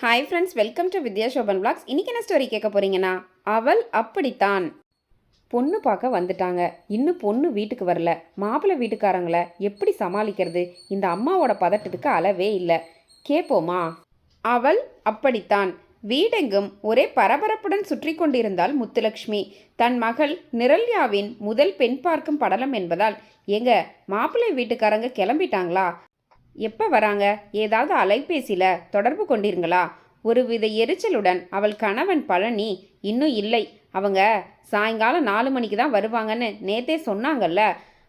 Hi friends welcome to Vidya Sobhan blogs இன்றைக்கி என்ன story கேட்க போகிறீங்கன்னா அவள் அப்படித்தான். பொண்ணு பார்க்க வந்துட்டாங்க. இன்னும் பொண்ணு வீட்டுக்கு வரல. மாப்பிள்ளை வீட்டுக்காரங்களை எப்படி சமாளிக்கிறது? இந்த அம்மாவோட பதட்டத்துக்கு அளவே இல்லை. கேட்போமா? அவள் அப்படித்தான். வீடெங்கும் ஒரே பரபரப்புடன் சுற்றி கொண்டிருந்தாள் முத்துலக்ஷ்மி. தன் மகள் நிரல்யாவின் முதல் பெண் பார்க்கும் படலம் என்பதால் எங்க மாப்பிள்ளை வீட்டுக்காரங்க கிளம்பிட்டாங்களா? எப்போ வராங்க? ஏதாவது அலைபேசியில் தொடர்பு கொண்டிருங்களா ஒருவித எரிச்சலுடன் அவள் கணவன் பழனி இன்னும் இல்லை. அவங்க சாயங்காலம் நாலு மணிக்கு தான் வருவாங்கன்னு நேத்தே சொன்னாங்கல்ல.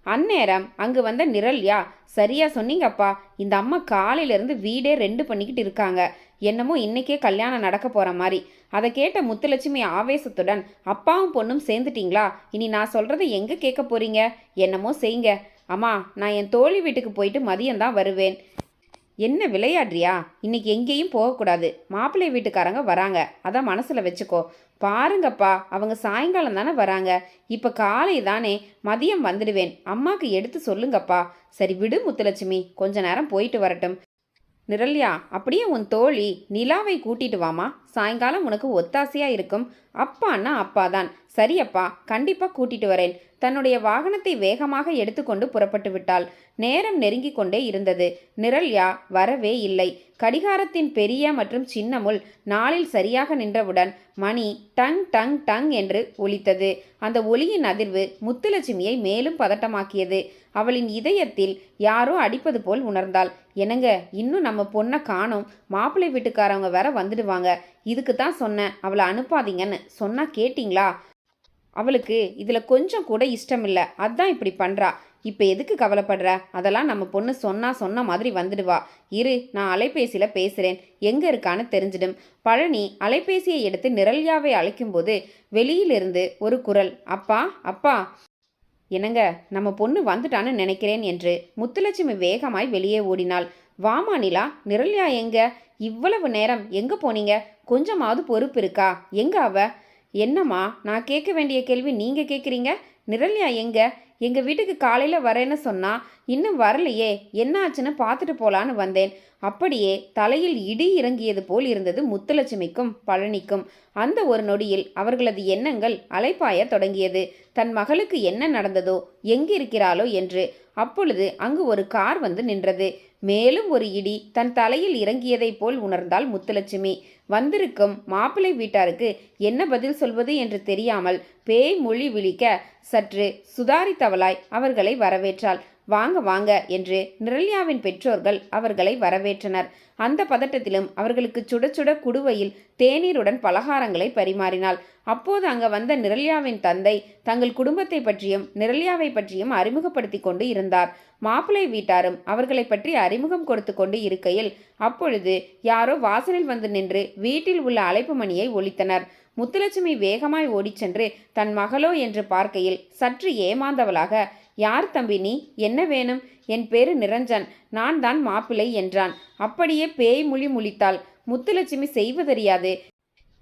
அந்நேரம் அங்கு வந்த நிரல்யா சரியா சொன்னீங்கப்பா. இந்த அம்மா காலையிலேருந்து வீடே ரெண்டு பண்ணிக்கிட்டு இருக்காங்க. என்னமோ இன்னைக்கே கல்யாணம் நடக்க போகிற மாதிரி அதை கேட்ட முத்துலட்சுமி ஆவேசத்துடன் அப்பாவும் பொண்ணும் சேர்ந்துட்டீங்களா? இனி நான் சொல்கிறத எங்கே கேட்க போகிறீங்க என்னமோ செய்யுங்க. அம்மா நான் என் தோழி வீட்டுக்கு போயிட்டு மதியம் தான் வருவேன். என்ன விளையாடுறியா? இன்னைக்கு எங்கேயும் போகக்கூடாது. மாப்பிள்ளை வீட்டுக்காரங்க வராங்க. அதான் மனசில் வச்சுக்கோ. பாருங்கப்பா அவங்க சாயங்காலம் தானே வராங்க. இப்போ காலை தானே மதியம் வந்துடுவேன். அம்மாக்கு எடுத்து சொல்லுங்கப்பா. சரி விடு முத்துலட்சுமி கொஞ்ச நேரம் போயிட்டு வரட்டும். நிரல்யா அப்படியே உன் தோழி நிலாவை கூட்டிட்டு வாமா சாயங்காலம் உனக்கு ஒத்தாசையாக இருக்கும். அப்பான்னா அப்பாதான். சரியப்பா கண்டிப்பாக கூட்டிட்டு வரேன். தன்னுடைய வாகனத்தை வேகமாக எடுத்துக்கொண்டு புறப்பட்டு விட்டாள். நேரம் நெருங்கிக் கொண்டே இருந்தது. நிரல்யா வரவே இல்லை. கடிகாரத்தின் பெரிய மற்றும் சின்னமுள் நாளில் சரியாக நின்றவுடன் மணி டங் டங் டங் என்று ஒலித்தது. அந்த ஒலியின் அதிர்வு முத்துலட்சுமியை மேலும் பதட்டமாக்கியது. அவளின் இதயத்தில் யாரோ அடிப்பது போல் உணர்ந்தாள். என்னங்க இன்னும் நம்ம பொண்ணை காணோம். மாப்பிள்ளை வீட்டுக்காரவங்க வேற வந்துடுவாங்க. இதுக்கு தான் சொன்னேன். அவளை அனுப்பாதீங்கன்னு. சொன்னால் கேட்டிங்களா? அவளுக்கு இதில் கொஞ்சம் கூட இஷ்டம் இல்லை. அதான் இப்படி பண்ணுறா இப்போ எதுக்கு கவலைப்படுற? அதெல்லாம் நம்ம பொண்ணு சொன்னால் சொன்ன மாதிரி வந்துடுவா. இரு நான் அலைபேசியில் பேசுகிறேன் எங்கே இருக்கான்னு தெரிஞ்சிடும். பழனி அலைபேசியை எடுத்து நிரல்யாவை அழைக்கும்போது வெளியிலிருந்து ஒரு குரல் அப்பா அப்பா. என்னங்க நம்ம பொண்ணு வந்துட்டான்னு நினைக்கிறேன் என்று முத்துலட்சுமி வேகமாய் வெளியே ஓடினாள். வாமா நிலா. நிரல்யா எங்க? இவ்வளவு நேரம் எங்க போனீங்க? கொஞ்சமாவது பொறுப்பு இருக்கா? எங்க அவ? என்னம்மா நான் கேட்க வேண்டிய கேள்வி நீங்க கேட்குறீங்க? நிரல்யா எங்க? எங்க வீட்டுக்கு காலையில வரேன்னு சொன்னா இன்னும் வரலையே என்ன ஆச்சுன்னு பார்த்துட்டு போலான்னு வந்தேன். அப்படியே தலையில் இடி இறங்கியது போல் இருந்தது முத்துலட்சுமிக்கும் பழனிக்கும். அந்த ஒரு நொடியில் அவர்களது எண்ணங்கள் அலைப்பாய தொடங்கியது. தன் மகளுக்கு என்ன நடந்ததோ எங்கிருக்கிறாளோ என்று. அப்பொழுது அங்கு ஒரு கார் வந்து நின்றது. மேலும் ஒரு இடி தன் தலையில் இறங்கியதைப் போல் உணர்ந்தாள் முத்துலட்சுமி. வந்திருக்கும் மாப்பிள்ளை வீட்டாருக்கு என்ன பதில் சொல்வது என்று தெரியாமல் பேய் மொழி விழிக்க சற்று சுதாரித்தவளாய் அவர்களை வரவேற்றாள். வாங்க வாங்க என்று நிரல்யாவின் பெற்றோர்கள் அவர்களை வரவேற்றனர். அந்த பதட்டத்திலும் அவர்களுக்கு சுட சுட குடுவையில் தேநீருடன் பலகாரங்களை பரிமாறினாள். அப்போது அங்கு வந்த நிரல்யாவின் தந்தை தங்கள் குடும்பத்தை பற்றியும் நிரல்யாவை பற்றியும் அறிமுகப்படுத்தி கொண்டு இருந்தார். மாப்பிள்ளை வீட்டாரும் அவர்களை பற்றி அறிமுகம் கொடுத்து கொண்டு இருக்கையில் அப்பொழுது யாரோ வாசலில் வந்து நின்று வீட்டில் உள்ள அழைப்பு மணியை ஒலித்தனர். முத்துலட்சுமி வேகமாய் ஓடிச் சென்று தன் மகளோ? என்று பார்க்கையில் சற்று ஏமாந்தவளாக யார் தம்பி நீ? என்ன வேணும்? என் பேரு நிரஞ்சன். நான் தான் மாப்பிள்ளை என்றான். அப்படியே பேய் முழி முழித்தாள். முத்துலட்சுமி செய்வதறியாது.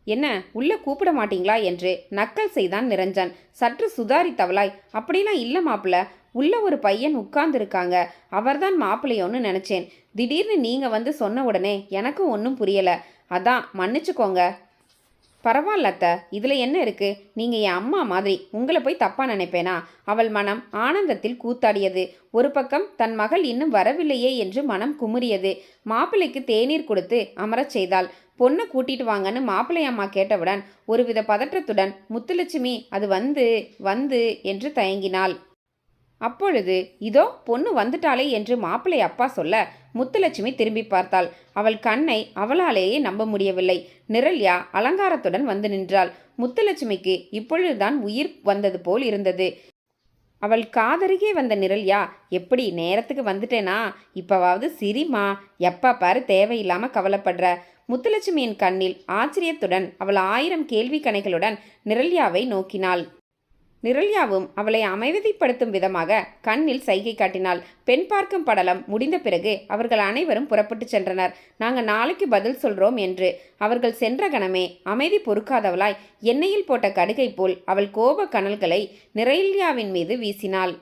என்ன உள்ள கூப்பிட மாட்டீங்களா என்று. நக்கல் செய்தான் நிரஞ்சன். சற்று சுதாரித்தவளாய். அப்படிலாம் இல்லை மாப்பிள்ள. உள்ள ஒரு பையன் உட்கார்ந்துருக்காங்க. அவர்தான் மாப்பிள்ளையோன்னு நினச்சேன். திடீர்னு நீங்கள் வந்து சொன்ன உடனே எனக்கும் ஒன்றும் புரியலை. அதான் மன்னிச்சுக்கோங்க. பரவாயில்ல அத்தை இதில் என்ன இருக்குது நீங்கள் என் அம்மா மாதிரி உங்களை போய் தப்பாக நினைப்பேனா? அவள் மனம் ஆனந்தத்தில் கூத்தாடியது. ஒரு பக்கம் தன் மகள் இன்னும் வரவில்லையே என்று மனம் குமுறியது. மாப்பிள்ளைக்கு தேநீர் கொடுத்து அமரச் செய்தாள். பொண்ணை கூட்டிட்டு வாங்கன்னு மாப்பிள்ளை அம்மா கேட்டவுடன் ஒருவித பதற்றத்துடன் முத்துலட்சுமி அது வந்து வந்து என்று தயங்கினாள். அப்பொழுது இதோ பொண்ணு வந்துட்டாளே என்று மாப்பிள்ளை அப்பா சொல்ல முத்துலட்சுமி திரும்பி பார்த்தாள். அவள் கண்ணை அவளாலேயே நம்ப முடியவில்லை. நிரல்யா அலங்காரத்துடன் வந்து நின்றாள். முத்துலட்சுமிக்கு இப்பொழுதுதான் உயிர் வந்தது போல் இருந்தது. அவள் காதருகே வந்த நிரல்யா எப்படி நேரத்துக்கு வந்துட்டேனா? இப்பவாவது சிரிமா? எப்பா பாரு தேவையில்லாமல் கவலைப்படுற. முத்துலட்சுமியின் கண்ணில் ஆச்சரியத்துடன் அவள் ஆயிரம் கேள்வி கணைகளுடன் நிரல்யாவை நோக்கினாள். நிரல்யாவும் அவளை அமைதிப்படுத்தும் விதமாக கண்ணில் சைகை காட்டினாள். பெண் பார்க்கும் படலம் முடிந்த பிறகு அவர்கள் அனைவரும் புறப்பட்டு சென்றனர். நாங்கள் நாளைக்கு பதில் சொல்றோம் என்று. அவர்கள் சென்ற கணமே அமைதி பொறுக்காதவளாய் எண்ணெயில் போட்ட கடுகை போல் அவள் கோப கனல்களை நிரல்யாவின் மீது வீசினாள்.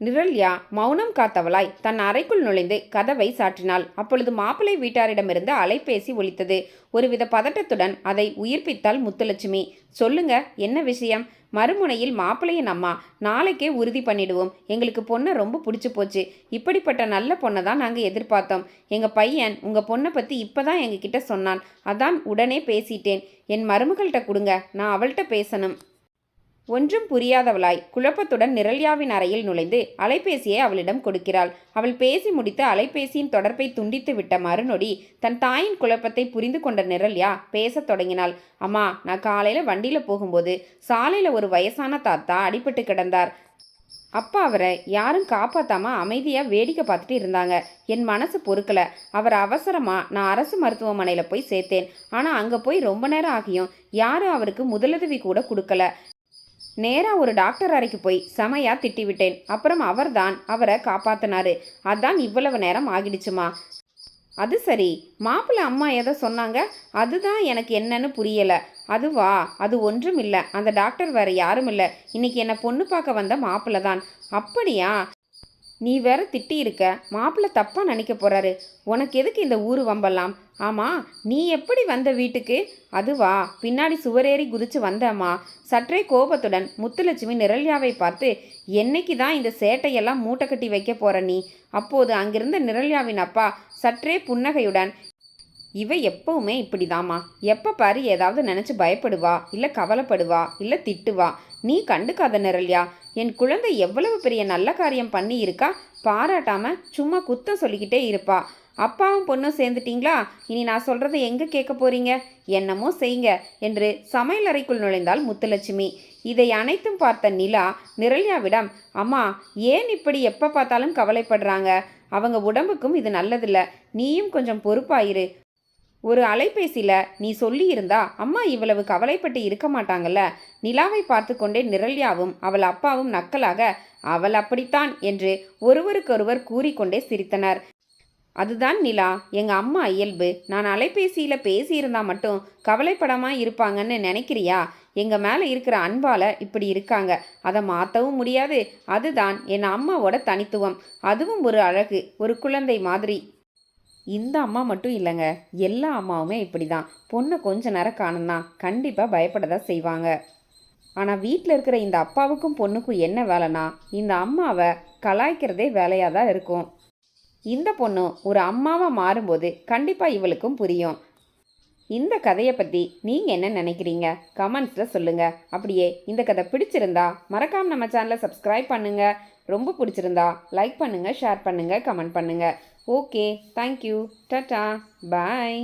நிரல்யா மௌனம் காத்தவளாய். தன் அறைக்குள் நுழைந்து கதவை சாற்றினாள். அப்பொழுது மாப்பிள்ளை வீட்டாரிடமிருந்து அலைபேசி ஒலித்தது. ஒருவித பதட்டத்துடன் அதை உயிர்ப்பித்தாள் முத்துலட்சுமி. சொல்லுங்க என்ன விஷயம்? மறுமுனையில் மாப்பிள்ளையின் அம்மா நாளைக்கே உறுதி பண்ணிடுவோம். எங்களுக்கு பொண்ணை ரொம்ப பிடிச்சி போச்சு. இப்படிப்பட்ட நல்ல பொண்ணை தான் நாங்கள் எதிர்பார்த்தோம். எங்கள் பையன் உங்கள் பொண்ணை பற்றி இப்போ தான் எங்ககிட்ட சொன்னான். அதான் உடனே பேசிட்டேன். என் மருமகள்கிட்ட கொடுங்க. நான் அவள்கிட்ட பேசணும். ஒன்றும் புரியாதவளாய் குழப்பத்துடன் நிரல்யாவின் அறையில் நுழைந்து அலைபேசியை அவளிடம் கொடுக்கிறாள். அவள் பேசி முடித்து அலைபேசியின் தொடர்பை துண்டித்து விட்ட மறுநொடி தன் தாயின் குழப்பத்தை புரிந்து கொண்ட நிரல்யா பேசத் தொடங்கினாள். அம்மா நான் காலையில் வண்டியில் போகும்போது சாலையில் ஒரு வயசான தாத்தா அடிபட்டு கிடந்தார். அப்பா அவரை யாரும் காப்பாத்தாம அமைதியாக வேடிக்கை பார்த்துட்டு இருந்தாங்க. என் மனசு பொறுக்கல. அவர் அவசரமாக நான் அரசு மருத்துவமனையில் போய் சேர்த்தேன். ஆனால் அங்கே போய் ரொம்ப நேரம் ஆகியும் யாரும் அவருக்கு முதலுதவி கூட கொடுக்கல. நேராக ஒரு டாக்டர் அறைக்கு போய் செமையா திட்டிவிட்டேன். அப்புறம் அவர்தான் அவரை காப்பாத்தினாரு. அதான் இவ்வளவு நேரம் ஆகிடுச்சுமா? அது சரி. மாப்பிள்ளை அம்மா ஏதோ சொன்னாங்க. அதுதான் எனக்கு என்னன்னு புரியலை. அதுவா? அது ஒன்றும் இல்லை அந்த டாக்டர் வேற யாரும் இல்லை இன்னைக்கு என்னை பொண்ணு பார்க்க வந்த மாப்பிள்ளை தான் அப்படியா? நீ வேற திட்டி இருக்க மாப்பிள்ளை தப்பாக நினைக்க போகிறாரு உனக்கு எதுக்கு இந்த ஊர் வம்பலாம் ஆமாம் நீ எப்படி வந்த வீட்டுக்கு? அதுவா? பின்னாடி சுவரேறி குதிச்சு வந்தம்மா. சற்றே கோபத்துடன் முத்துலட்சுமி நிரல்யாவை பார்த்து என்னைக்கு தான் இந்த சேட்டையெல்லாம் மூட்டை கட்டி வைக்க போகிற நீ? அப்போது அங்கிருந்த நிரல்யாவின் அப்பா சற்றே புன்னகையுடன் இவ எப்பவுமே இப்படிதாம்மா. எப்போ பாரு ஏதாவது நினச்சி பயப்படுவா இல்லை கவலைப்படுவா இல்லை திட்டுவா. நீ கண்டுக்காத நிரல்யா. என் குழந்தை எவ்வளவு பெரிய நல்ல காரியம் பண்ணி இருக்கா பாராட்டாம சும்மா குத்தம் சொல்லிக்கிட்டே இருப்பா. அப்பாவும் பொண்ணும் சேர்ந்துட்டீங்களா? இனி நான் சொல்கிறத எங்க கேட்க போறீங்க? என்னமோ செய்யுங்க என்று சமையலறைக்குள் நுழைந்தாள் முத்துலட்சுமி. இதை அனைத்தும் பார்த்த நிலா நிரல்யாவிடம் அம்மா ஏன் இப்படி எப்போ பார்த்தாலும் கவலைப்படுறாங்க? அவங்க உடம்புக்கும் இது நல்லதில்ல. நீயும் கொஞ்சம் பொறுப்பாயிரு. ஒரு அலைபேசியில் நீ சொல்லியிருந்தா அம்மா இவ்வளவு கவலைப்பட்டு இருக்க மாட்டாங்கல்ல. நிலாவை பார்த்து கொண்டே நிரல்யாவும் அவள் அப்பாவும் நக்கலாக அவள் அப்படித்தான் என்று ஒருவருக்கொருவர் கூறிக்கொண்டே சிரித்தனர். அதுதான் நிலா எங்க அம்மா இயல்பு. நான் அலைபேசியில் பேசியிருந்தா மட்டும் கவலைப்படாமல் இருப்பாங்கன்னு நினைக்கிறியா? எங்க மேலே இருக்கிற அன்பால இப்படி இருக்காங்க. அதை மாற்றவும் முடியாது. அதுதான் என் அம்மாவோட தனித்துவம். அதுவும் ஒரு அழகு ஒரு குழந்தை மாதிரி. இந்த அம்மா மட்டும் இல்லைங்க. எல்லா அம்மாவுமே இப்படி தான் பொண்ணை கொஞ்ச நேரம் காணும்னா கண்டிப்பாக பயப்பட தான் செய்வாங்க. ஆனால் வீட்டில் இருக்கிற இந்த அப்பாவுக்கும் பொண்ணுக்கும் என்ன வேலைனா இந்த அம்மாவை கலாய்க்கிறதே வேலையாக தான் இருக்கும். இந்த பொண்ணு ஒரு அம்மாவாக மாறும்போது கண்டிப்பாக இவளுக்கும் புரியும். இந்த கதையை பற்றி நீங்கள் என்ன நினைக்கிறீங்க? கமெண்ட்ஸில் சொல்லுங்கள் அப்படியே இந்த கதை பிடிச்சிருந்தா மறக்காம நம்ம சேனலை சப்ஸ்கிரைப் பண்ணுங்கள் ரொம்ப பிடிச்சிருந்தா லைக் பண்ணுங்கள் ஷேர் பண்ணுங்கள் கமெண்ட் பண்ணுங்கள் okay thank you tata bye